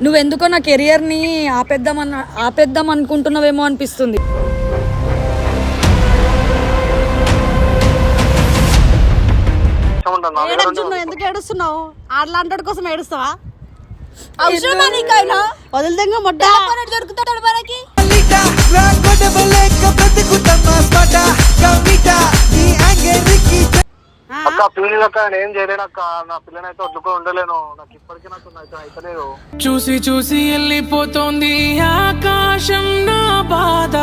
నువ్వెందుకో నా కెరియర్ని ఆపేద్దామన్న ఆపేద్దాం అనుకుంటున్నావేమో అనిపిస్తుంది ఇష్టం ఉంటుంది నా దగ్గర ఏడొచ్చు నువ్వు ఎందుకు ఏడుస్తున్నావు ఆడలాంటి కోసం ఏడుస్తావా అవసరమా నీకైనా వదిలిదంగా మొట్ట పన్నెండు దొరుకుతాడు మనకి చూసి చూసి వెళ్ళిపోతోంది ఆకాశం నా బాధ.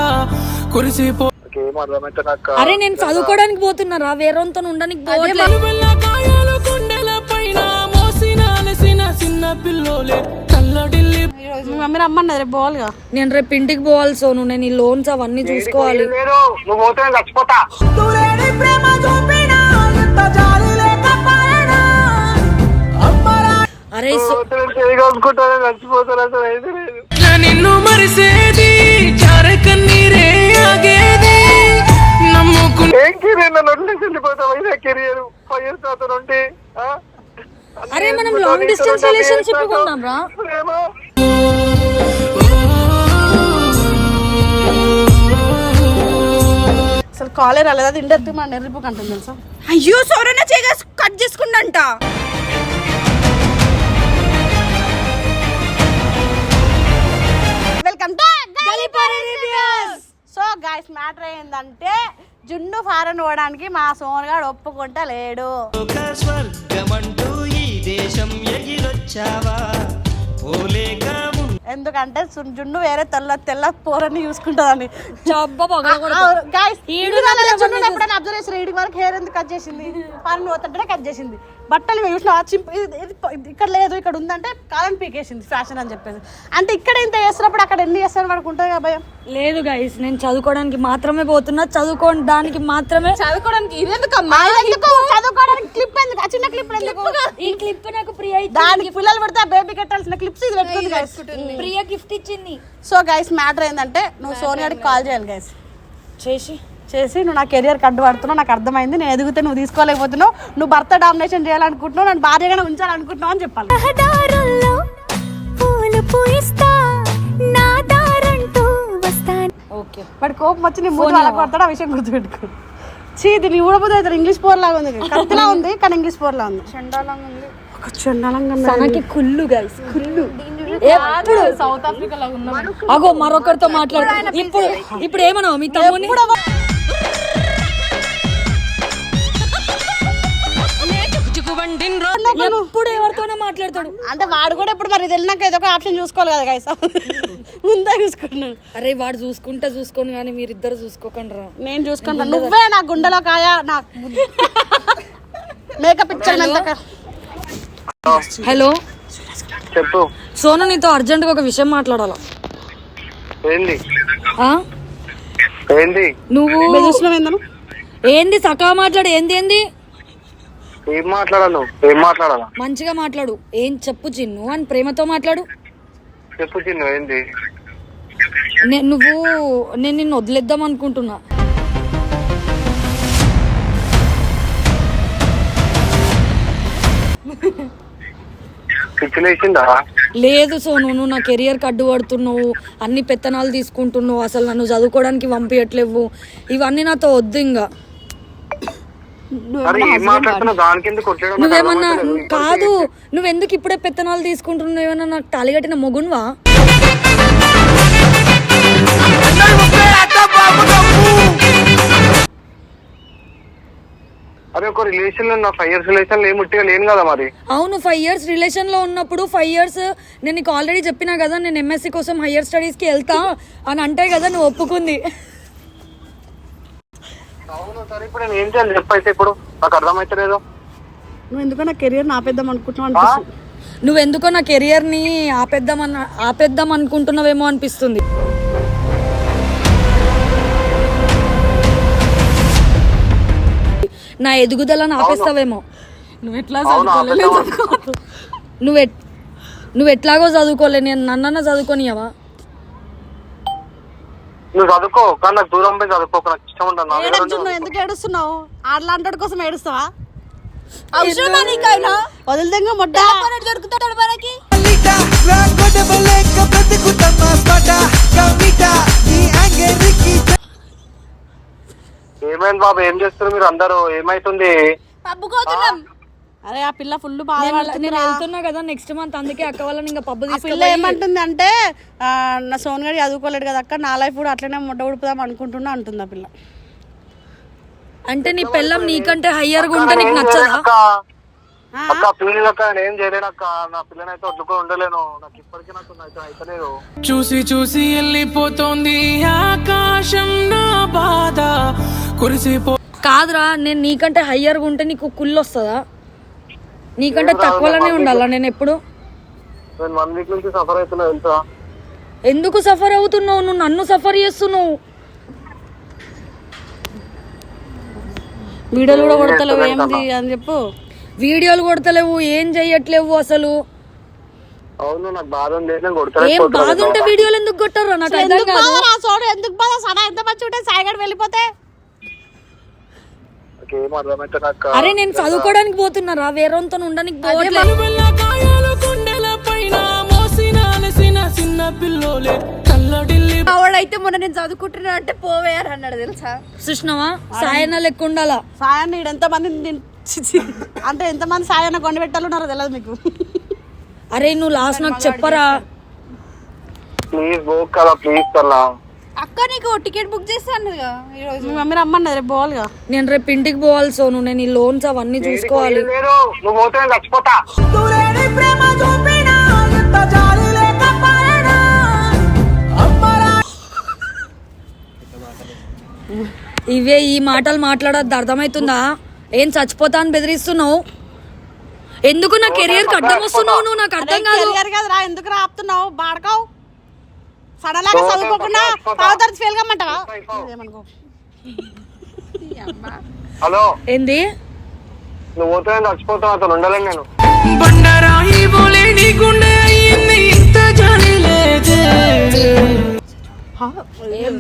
కురిసిపో అరే నేను చదువుకోవడానికి పోతున్నారా? వేరేతో ఉండడానికి మమ్మీ రమ్మన్నది రేపు పోవాలిగా నేను రేపు ఇంటికి పోవాలి సోను. నేను ఈ లోన్స్ అవన్నీ చూసుకోవాలి. నువ్వు చచ్చిపోతా. నా నిన్ను మరిసేది చార కన్నీరే ఆగేది. నన్ను వదిలేసి వెళ్ళిపోతావు కెరియర్ ఫైవ్ ఇయర్స్? అరే మనం లాంగ్ డిస్టెన్స్ రిలేషన్షిప్ రా. అసలు కాలే రాలేదు? అది ఇండెత్తు మన నెర్రిపోక అంటుంది తెలుసా? అయ్యో సోరన చేయగా కట్ చేసుకుండంట. సో మ్యాటర్ ఏంటంటే జున్ను ఫారెన్ పోవడానికి మా సోన్ గాడు ఒప్పుకుంటా లేడు స్వర్గమంటూ ఈ దేశం ఎగిరొచ్చావా? పోలేక ఎందుకంటే జున్ను వేరే తెల్ల తెల్ల పోరని చూసుకుంటుందని చబ్బ పగలగొడతా. గాయస్ ఈడు నన్ను ఎవరిని ఎప్పుడైనా అబ్జర్వ్ చేసి ఈడికి వరకు హెయిర్ ఎందుకు కట్ చేసింది? పని పోతుంటే కట్ చేసింది. బట్టలు చూసిన ఇక్కడ లేదు ఇక్కడ ఉందంటే కాలం పీకేసింది ఫ్యాషన్ అని చెప్పేసి. అంటే ఇక్కడ ఇంత చేస్తున్నప్పుడు అక్కడ ఎన్ని చేస్తాను వాడికి ఉంటుంది భయం? లేదు గైస్ నేను చదువుకోవడానికి మాత్రమే పోతున్నా. చదువుకోవడానికి మాత్రమే చదువుకోవడానికి ఎందుకు? చదువుకోవడానికి క్లిప్ ఎందుకు? ఆ చిన్న క్లిప్ ఎందుకు? ఈ క్లిప్ నాకు ప్రియ దానికి పిల్లలు పెడితే ఆ బేబీ కట్టాల్సిన క్లిప్స్ ఇది పెట్టుకుంది గైస్ ప్రియ గిఫ్ట్ ఇచ్చింది. సో గైస్ మ్యాటర్ ఏంటంటే నువ్వు సోనియాడికి కాల్ చేయాలి గైస్ చేసి. చేసి నువ్వు నా కెరియర్ కడ్డు పడుతున్నావు నాకు అర్థమైంది. నేను ఎదిగితే నువ్వు తీసుకోలేకపోతున్నావు. నువ్వు భర్త డామినేషన్ చేయాలనుకుంటున్నావు నన్ను భార్యగానే ఉంచాలనుకుంటున్నావు అని చెప్పాలి. ఓకే వాడి కోపం వచ్చి నీ మూడు వాళ్ళకి పడతాడు ఆ విషయం గుర్తుపెట్టుకో. చీ దీన్ని ఊడబోతే అవుతాడు ఇంగ్లీష్ పోర్ లాగా ఉంది కత్తిలా ఉంది కానీ ఇంగ్లీష్ పోర్ లా ఉంది. ఒక చండాలంగా ఉంది. తనకి కుళ్ళు గైస్ కుళ్ళు. ఎప్పుడు? సౌత్ ఆఫ్రికాలో ఉన్నాం అగో మరొకరితో మాట్లాడు. ఇప్పుడు ఇప్పుడు ఏమన్నావు మీ తమ్ముని? ఎప్పుడు ఎవరితోనో మాట్లాడతాడు. అంటే వాడు కూడా ఇప్పుడు మరి తెలినాక ఏదో ఒక ఆప్షన్ చూసుకోవాలి కదా గైస్ ముందే చూసుకున్నాను అరే వాడు చూసుకుంటా చూసుకోను కానీ మీరిద్దరు చూసుకోకండి రా నేను చూసుకుంటాను నువ్వే నా గుండెలో కాయ? నా మేకప్ ఇచ్చాను హలో చెప్పు. సోను నీతో అర్జెంట్గా ఒక విషయం మాట్లాడాలా? ఏంది? ఆ? ఏంది? నువ్వు చూసినావు ఏంది సకా మాట్లాడు ఏంది ఏంది? ఏం మాట్లాడాలి ఏం మాట్లాడాలా? మంచిగా మాట్లాడు. ఏం చెప్పు చిన్ను అని ప్రేమతో మాట్లాడు. చెప్పు చిన్ను ఏంది? నువ్వు నేను నిన్ను వదిలేద్దాం అనుకుంటున్నా. లేదు సోను నువ్వు నా కెరియర్ అడ్డు పడుతున్నావు అన్ని పెత్తనాలు తీసుకుంటున్నావు అసలు నన్ను చదువుకోవడానికి పంపించట్లేవు ఇవన్నీ నాతో వద్దు ఇంకా నువ్వేమన్నా. కాదు నువ్వెందుకు ఇప్పుడే పెత్తనాలు తీసుకుంటున్నావు? ఏమన్నా నాకు తాలిగట్టిన మొగున్వా ఒక రిలేషన్లో నా ఫైవ్ ఇయర్స్ రిలేషన్లో ఏం ముట్టిగా లేను కదా మరి? అవును ఫైవ్ ఇయర్స్ రిలేషన్లో ఉన్నప్పుడు ఫైవ్ ఇయర్స్ నేను నీకు ఆల్రెడీ చెప్పినా కదా నేను ఎంఎస్సి కోసం హయ్యర్ స్టడీస్కి వెళ్తా అని అంటే కదా నువ్వు ఒప్పుకుంది. అవును సరే ఇప్పుడు నేను ఏం చేయాలి? చెప్పైతే ఇప్పుడు. నాకు అర్థమైతలేదు. నువ్వు ఎందుకో నా కెరియర్ ఆపేద్దాం అనుకుంటున్నావు అనిపిస్తుంది. నువ్వెందుకో నా కెరియర్ని ఆపేద్దాం అన్న ఆపేద్దాం అనుకుంటున్నావేమో అనిపిస్తుంది. నా ఎదుగుదలను ఆపేస్తావేమో. నువ్వు ఎట్లా నువ్వు నువ్వు ఎట్లాగో చదువుకోలే నేను నన్నన్న చదువుకోనియవా? నువ్వు చదువుకో దూరం చదువుకో నాకు ఇష్టం ఎందుకు ఏడుస్తున్నావు? కోసం ఏడుస్తావా? వదిలిదంగా ఏమైంది బాబు? ఏం చేస్తారు మీరు అందరూ? ఏమైతుంది? పబ్బుకోతున్నాం. అరే ఆ పిల్ల ఫుల్ నేను వెళ్తున్నా కదా నెక్స్ట్ మంత్. అందుకే అక్క వాళ్ళని ఇంకా పబ్బు పిల్ల తీసుకెళ్ళి ఏమంటుంది అంటే ఆ, నా సోన్ గడి చదువుకోలేడు కదా అక్క నా లైఫ్ కూడా అట్లనే ముడ్డ ఉడుపుదాం అనుకుంటున్నా అంటుంది ఆ పిల్ల. అంటే నీ పెళ్ళం నీకంటే హయ్యర్గా ఉంటే నీకు నచ్చదా? చూసి చూసి వెళ్ళిపోతోంది ఆకాశం నా బాధ కురిసిపో కాదురా నేను నీకంటే హయ్యర్గా ఉంటే నీకు కుళ్ళు వస్తుందా? నీకంటే తక్కువలోనే ఉండాలా నేను ఎప్పుడు? నేను వన్ వీక్ నుంచి సఫర్ అవుతున్నా తెలుసా? ఎందుకు సఫర్ అవుతున్నావు? నువ్వు నన్ను సఫర్ చేస్తున్నావు. వీడియోలు కూడా కొడతలేవు ఏంది అని చెప్పు. వీడియోలు కొడతలేవు ఏం చెయ్యట్లేవు అసలు. అవును నాకు బాధ ఉంది. నేను కొడతాను ఏం బాధ ఉంటే వీడియోలు ఎందుకు కొట్టారు నాకు అర్థం ఎందుకు కాదు. బాధ రా సోడు ఎందుకు బాధ? సడా ఎంత మంచి ఉంటే సాయిగడ్ వెళ్ళిపోతే? ఏం అర్థమైతే నాకు అరే నేను చదువుకోవడానికి పోతున్నారా వేరేతో ఉండడానికి పోవట్లేదు వల్ల గాయాలు గుండెల పైన మోసిన అలసిన చిన్న పిల్లోలే కల్లడిల్లి ఆవిడైతే మొన్న నేను చదువుకుంటున్నా అంటే పోవే అని అన్నాడు తెలుసా? చూసినావా సాయన లెక్క ఉండాలా? సాయాన్ని చి, చి. అంటే ఎంతమంది సాయాన్ని కొండ పెట్టాలన్నారో తెలియదు మీకు. అరే నువ్వు లాస్ట్ నాకు చెప్పరా? ప్లీజ్ బోక్ కదా ప్లీజ్ కల్లా అక్క నీకు టికెట్ బుక్ చేస్తాను ఈరోజు. మీ మమ్మీ రమ్మన్నది రేపు పోవాలిగా. నేను రేపు ఇంటికి పోవాలి సోను నేను ఈ లోన్స్ అవన్నీ చూసుకోవాలి. లేదు నువ్వు పోతే నేను చచ్చిపోతా. ఇవే ఈ మాటలు మాట్లాడద్దు అర్థమవుతుందా? ఏం చచ్చిపోతా అని బెదిరిస్తున్నావు? ఎందుకు నా కెరియర్ అడ్డం వస్తున్నావు? నువ్వు నాకు అర్థం కాదు. కెరియర్ కదా రా ఎందుకు రా ఆపుతున్నావు? బాడకావు. సడలాగా చదువుకోకుండా పావుతారు ఫెయిల్ కమ్మంటావా? ఏమనుకో. హలో. ఏంది? నువ్వు పోతే నేను చచ్చిపోతా అతను ఉండలేను నేను. బండరాయి బోలే నీ గుండె అయ్యింది ఇంత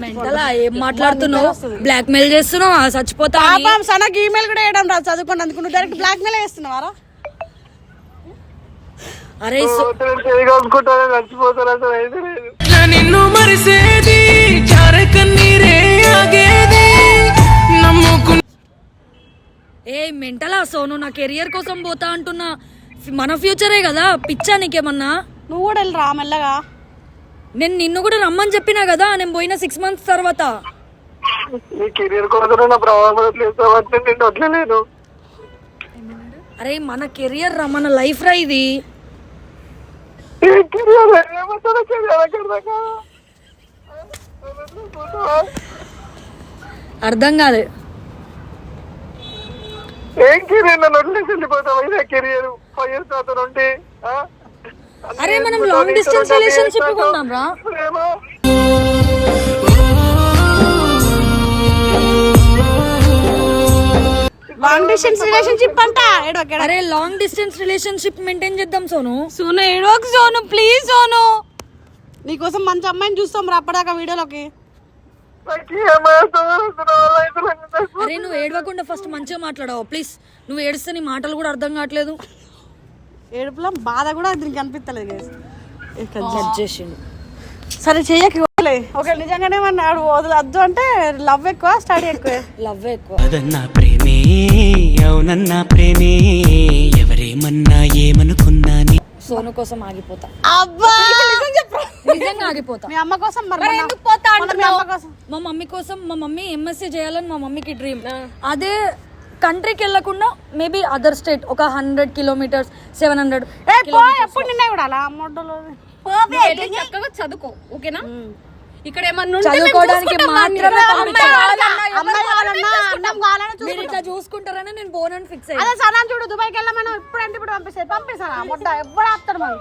మెంటలా? ఏం మాట్లాడుతున్నావు? బ్లాక్ మెయిల్ చేస్తున్నావా? చచ్చిపోతా? పాపం సనకి ఈమెయిల్ కూడా వేయడం రా చదువుకోండి. అందుకు నువ్వు డైరెక్ట్ బ్లాక్ మెయిల్ వేస్తున్నావారా నా నిన్ను మరిసేది చార కన్నీరే ఆగేది నమ్ముకు ఏ మెంటలా సోను నా కెరియర్ కోసం పోతా అంటున్నా. మన ఫ్యూచరే కదా పిచ్చా నీకేమన్నా? నువ్వు కూడా వెళ్ళరా మెల్లగా. నేను నిన్ను కూడా రమ్మని చెప్పినా కదా నేను పోయిన సిక్స్ మంత్స్ తర్వాత. అరే మన కెరియర్ రా మన లైఫ్ రా ఇది ఈ కెరీర్ ఏమంటారో కెరీర్ అక్కడ దాకా అర్థం కాదు. ఏం కెరీర్ నన్ను వదిలేసి వెళ్ళిపోతావు ఇదే కెరీర్ ఫైవ్ ఇయర్స్ తర్వాత ఉంటే ఆ? అరే మనం లాంగ్ డిస్టెన్స్ రిలేషన్షిప్ కొందాం రా. లాంగ్ డిస్టెన్స్ రిలేషన్షిప్ అంట. ఏడోకేడ అరే లాంగ్ డిస్టెన్స్ రిలేషన్షిప్ మెయింటైన్ చేద్దాం సోను. సోను ఏడోకి సోను ప్లీజ్ సోను. నీకోసం మంచి అమ్మాయిని చూస్తాం రా అప్పటిదాకా వీడియోలోకి. అరే నువ్వు ఏడవకుండా ఫస్ట్ మంచిగా మాట్లాడవు. ప్లీజ్ నువ్వు ఏడిస్తే నీ మాటలు కూడా అర్థం కావట్లేదు. ఏడుపులో బాధ కూడా దీనికి అనిపిస్తలేదు కట్ చేసిండు. సరే చెయ్యకి ఓకే నిజంగానే అన్నాడు వదలద్దు అంటే లవ్ ఎక్కువ స్టడీ ఎక్కువ. లవ్ ఎక్కువ. అవునన్నా ప్రేమే ఎవరేమన్నా ఏమనుకున్నాని సోను కోసం ఆగిపోతా. అబ్బా! నిజంగా ఆగిపోతా. మీ అమ్మ కోసం మరి మొన్న- ఎందుకు పోతా మీ అమ్మ కోసం. మా మమ్మీ కోసం మా మమ్మీ ఎంఎస్సీ చేయాలని మా మమ్మీకి డ్రీమ్ అదే కంట్రీకి వెళ్ళకుండా మేబీ అదర్ స్టేట్ ఒక హండ్రెడ్ కిలోమీటర్స్ సెవెన్ హండ్రెడ్ ఏ పో ఎప్పుడు నిన్న కూడా అలా? అమ్మోడలో వెళ్ళి చక్కగా చదువుకో ఓకేనా? ఇక్కడ చదువుకోవడానికి. మాత్రమే మీరు ఇట్లా చూసుకుంటారని నేను బోనని ఫిక్స్ అదే సనా చూడు దుబాయ్కి వెళ్ళమను ఇప్పుడు అంటే ఇప్పుడు పంపిస్తాను పంపిస్తాను మొట్ట ఎవ్వరు ఆపుతాడు మరి?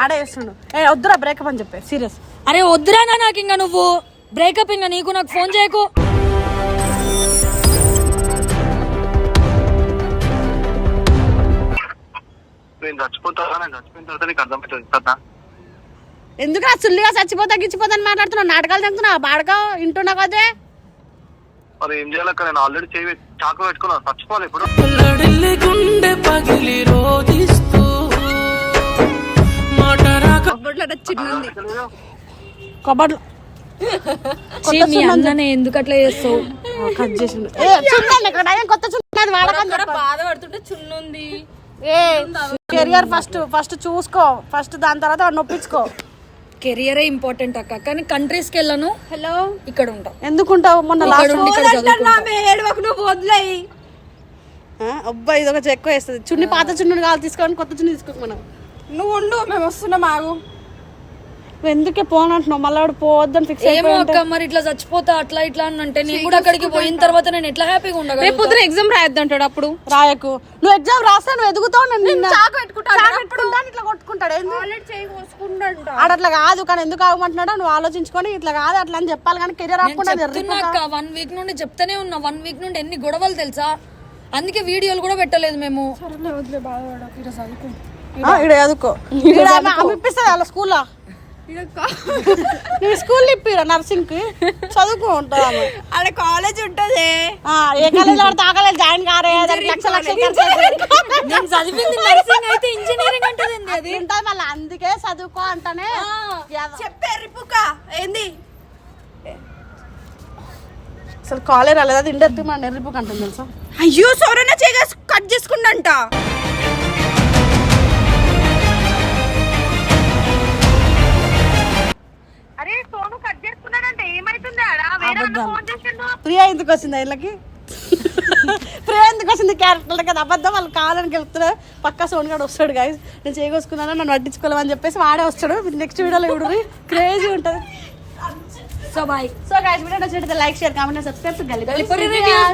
ఆడే వేస్తుండు. ఏ వద్దురా బ్రేకప్ అని చెప్పే. సీరియస్ అరే వద్దురానా నాకు ఇంకా నువ్వు. బ్రేకప్ ఇంకా నీకు నాకు ఫోన్ చేయకు. నేను చచ్చిపోతాను? నేను చచ్చిపోయిన తర్వాత నీకు అర్థమవుతుంది కదా? ఎందుకు సుల్లిగా చచ్చిపోతా గిచ్చిపోతా అని మాట్లాడుతున్నావు? నాటకాలు చెప్తున్నావు బాడగా ఇంటున్నా కదే? మరి ఏం చేయాలక్క? నేను ఆల్రెడీ చేయి చాకు పెట్టుకున్నా. చచ్చిపోవాలి ఇప్పుడు. కల్లడిల్లి గుండె పగిలి రోధిస్తూ మాట రాక కబోర్డ్లో చిన్నుంది కబడ్లు. ఛీ, మీ అన్ననే ఎందుకు అట్లా చేస్తావు? కట్ చేసిండు ఏ చున్నాను ఇక్కడ. కొత్త చున్నది వాడకని అక్కడ బాధపడుతుంటే చున్నుంది ఏ కెరియర్ ఫస్ట్ ఫస్ట్ చూసుకో. ఫస్ట్ దాని తర్వాత వాడిని నొప్పించుకో. కెరియరే ఇంపార్టెంట్ అక్క. కానీ కంట్రీస్కి వెళ్ళను. హలో. ఇక్కడ ఉంటాం. ఎందుకుంటావు? మొన్న ఇక్కడ లాస్ట్ ఉండి ఇక్కడ చదువుకుంటా. ఏడవకు నువ్వు వదిలేయి. అబ్బా ఇది ఒక ఎక్కువ వేస్తుంది. చున్ని పాత చున్నుని కావాలి తీసుకొని కొత్త చున్ని తీసుకోక మనం. నువ్వు ఉండు మేము వస్తున్నాం ఆగు. ఎందుకే పోను అంటున్నావు? మళ్ళీ వాడు పోవద్దని ఫిక్స్ ఏమో అక్క మరి ఇట్లా చచ్చిపోతా అట్లా ఇట్లా అని అంటే నేను కూడా అక్కడికి పోయిన తర్వాత నేను ఎట్లా హ్యాపీగా రేపు ఉండగలను పొద్దున ఎగ్జామ్ రాయొద్దంటాడు అప్పుడు. రాయకు. నువ్వు ఎగ్జామ్ రాస్తా నువ్వు ఎదుగుతావు నేను నిన్న. చాకు పెట్టుకుంటాడు చాకు పెట్టుకుంటాను ఇట్లా కొట్టుకుంటాడు. ఆడ అట్లా కాదు కానీ ఎందుకు ఆగమంటున్నాడో నువ్వు ఆలోచించుకొని ఇట్లా కాదు అట్లా అని చెప్పాలి కానీ కెరీర్ అక్క వన్ వీక్ నుండి చెప్తానే ఉన్నా. వన్ వీక్ నుండి ఎన్ని గొడవలు తెలుసా? అందుకే వీడియోలు కూడా పెట్టలేదు మేము. ఇక్కడ చదువుకో. ఆమె ఇప్పిస్తుంది అలా స్కూల్లో. నువ్వు స్కూల్ ఇప్పిరా నర్సింగ్కి చదువుకో ఉంటుంది ఆమె. ఆడ కాలేజ్ ఉంటది. ఆ, ఏ కాలేజ్ పడితే ఆ కాలేజ్ జాయిన్ కారే లక్ష లక్షలు ఖర్చు అవుతుంది. నేను చదివింది నర్సింగ్ అయితే ఇంజనీరింగ్ అంటే అది. ఉంటుంది మళ్ళీ అందుకే చదువుకో అంటానే. ఎవ- చెప్పే రిపుక ఏంది? అసలు కాలేజ్ రాలేదు? అది ఇండెక్ట్ మన నెర్రిపోక అంటుంది తెలుసా? అయ్యో సోరన చేయగా కట్ చేసుకుండంట. అబద్ధం ప్రియా ఎందుకు వచ్చింది వీళ్ళకి? ప్రియా ఎందుకు వచ్చింది క్యారెక్టర్ కదా అబద్ధం వాళ్ళు కావాలని గెలుపుతున్నారు. పక్క సోన్ గడు వస్తాడు గాయస్ నేను చేయగొసుకున్నాను నన్ను పట్టించుకోలేమని చెప్పేసి వాడే వస్తాడు. నెక్స్ట్ వీడియోలో చూడు క్రేజీ ఉంటుంది. So boy so guys video నచ్చినట్లయితే లైక్ షేర్ కామెంట్ సబ్స్క్రైబ్ గల్లి.